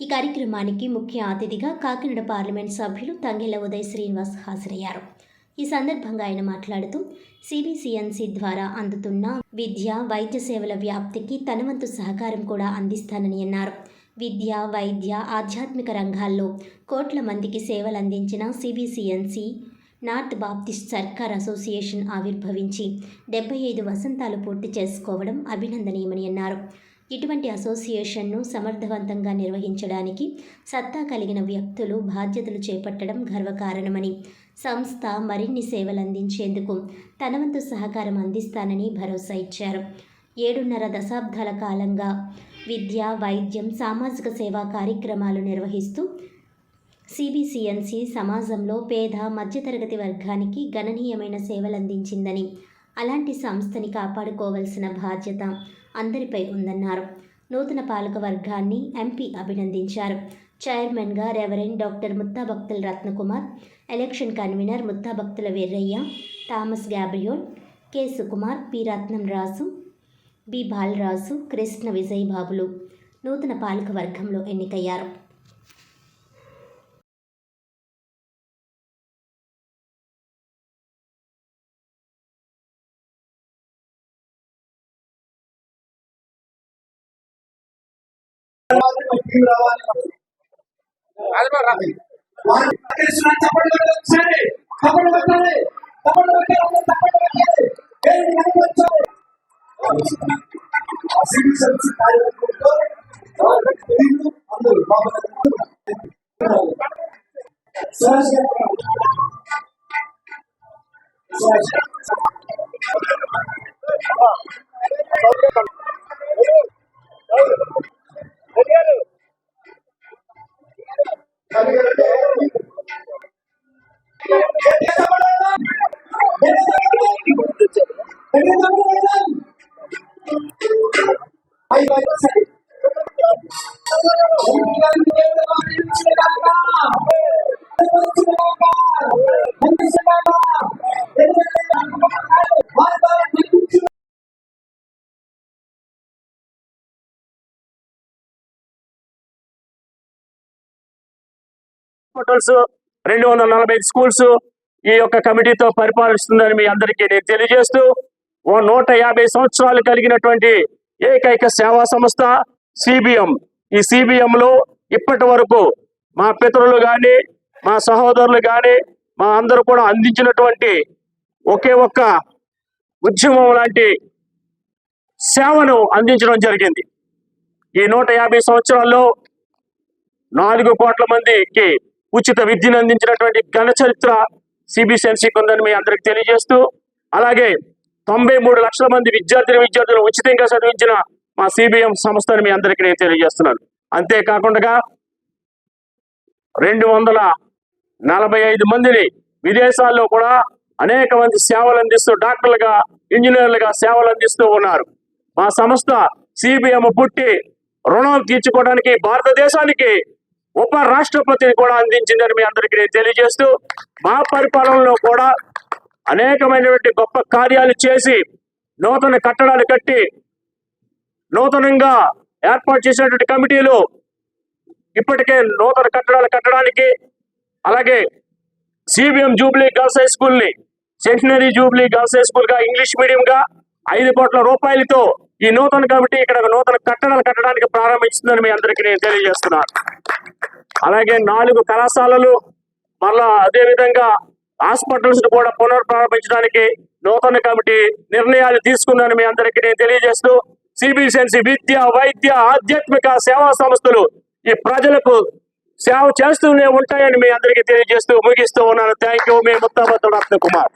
ఈ కార్యక్రమానికి ముఖ్య అతిథిగా కాకినాడ పార్లమెంట్ సభ్యులు తంగిల ఉదయ్ శ్రీనివాస్ హాజరయ్యారు. ఈ సందర్భంగా ఆయన మాట్లాడుతూ సిబిసిఎన్సి ద్వారా అందుతున్న విద్య వైద్య సేవల వ్యాప్తికి తనవంతు సహకారం కూడా అందిస్తానని అన్నారు. విద్య వైద్య ఆధ్యాత్మిక రంగాల్లో కోట్ల మందికి సేవలు అందించిన CBCNC North Baptist Circar Association ఆవిర్భవించి డెబ్బై ఐదు వసంతాలు పూర్తి చేసుకోవడం అభినందనీయమని అన్నారు. ఇటువంటి అసోసియేషన్ను సమర్థవంతంగా నిర్వహించడానికి సత్తా కలిగిన వ్యక్తులు బాధ్యతలు చేపట్టడం గర్వకారణమని సంస్థ మరిన్ని సేవలు అందించేందుకు తనవంతు సహకారం అందిస్తానని భరోసా ఇచ్చారు. ఏడున్నర దశాబ్దాల కాలంగా విద్య వైద్యం సామాజిక సేవా కార్యక్రమాలు నిర్వహిస్తూ సిబిసిఎన్సి సమాజంలో పేద మధ్యతరగతి వర్గానికి గణనీయమైన సేవలందించిందని అలాంటి సంస్థని కాపాడుకోవాల్సిన బాధ్యత అందరిపై ఉందన్నారు. నూతన పాలక వర్గాన్ని ఎంపీ అభినందించారు. చైర్మన్గా reverend doctor Muttabhaktula Ratnakumar election convener Muttabhaktula Veerraiah Thomas Gabriel K. Sukumar P. Ratnam Raju B. Balaraju Krishna Vijay Babulu నూతన పాలక వర్గంలో ఎన్నికయ్యారు. చెప్పండి ఒకసారి తప్పండి పెట్టాలి తప్పండి పెట్టాలి తప్పండి పెట్టాలి సివిల్ సర్వీస్ కార్యక్రమంలో అందరూ బాగున్నారు హాస్పిటల్స్ రెండు వందల నలభై ఐదు స్కూల్స్ ఈ యొక్క కమిటీతో పరిపాలిస్తుందని మీ అందరికీ నేను తెలియజేస్తూ ఓ నూట యాభై సంవత్సరాలు కలిగినటువంటి ఏకైక సేవా సంస్థ సిబిఎం. ఈ సిబిఎంలో ఇప్పటి వరకు మా పితరులు కానీ మా సహోదరులు కానీ మా అందరూ కూడా అందించినటువంటి ఒకే ఒక్క ఉద్యమం లాంటి సేవను అందించడం జరిగింది. ఈ నూట యాభై సంవత్సరాల్లో నాలుగు కోట్ల మందికి ఉచిత విద్యను అందించినటువంటి ఘన చరిత్ర సిబిసిఎన్సికి ఉందని మీ అందరికి తెలియజేస్తూ అలాగే తొంభై మూడు లక్షల మంది విద్యార్థిని విద్యార్థులు ఉచితంగా చదివించిన మా సిబిఎం సంస్థను మీ అందరికీ నేను తెలియజేస్తున్నాను. అంతేకాకుండా రెండు వందల నలభై ఐదు మందిని విదేశాల్లో కూడా అనేక మంది సేవలు అందిస్తూ డాక్టర్లుగా ఇంజనీర్లుగా సేవలు అందిస్తూ ఉన్నారు. మా సంస్థ సిబిఎం పుట్టి రుణం తీర్చుకోవడానికి భారతదేశానికి ఉప రాష్ట్రపతిని కూడా అందించిందని మీ అందరికీ నేను తెలియజేస్తూ మా పరిపాలనలో కూడా అనేకమైనటువంటి గొప్ప కార్యాలు చేసి నూతన కట్టడాలు కట్టి నూతనంగా ఏర్పాటు చేసినటువంటి కమిటీలు ఇప్పటికే నూతన కట్టడాలు కట్టడానికి అలాగే సిబిఎం జూబ్లీ గర్ల్స్ హై స్కూల్ని సెంటినరీ జూబ్లీ గర్ల్స్ హై స్కూల్గా ఇంగ్లీష్ మీడియం గా ఐదు కోట్ల రూపాయలతో ఈ నూతన కమిటీ ఇక్కడ నూతన కట్టడాలు కట్టడానికి ప్రారంభించిందని మీ అందరికీ నేను తెలియజేస్తున్నాను. అలాగే నాలుగు కళాశాలలు మళ్ళా అదే హాస్పిటల్స్ హాస్పిటల్స్ కూడా పునర్ప్రారంభించడానికి నూతన కమిటీ నిర్ణయాలు తీసుకుందని మీ అందరికీ నేను తెలియజేస్తూ సిబిసిఎన్సి విద్య వైద్య ఆధ్యాత్మిక సేవా సంస్థలు ఈ ప్రజలకు సేవ చేస్తూనే ఉంటాయని మీ అందరికీ తెలియజేస్తూ ముగిస్తూ ఉన్నాను. థ్యాంక్ యూ మీ ముత్తాబత్తుడు కుమార్.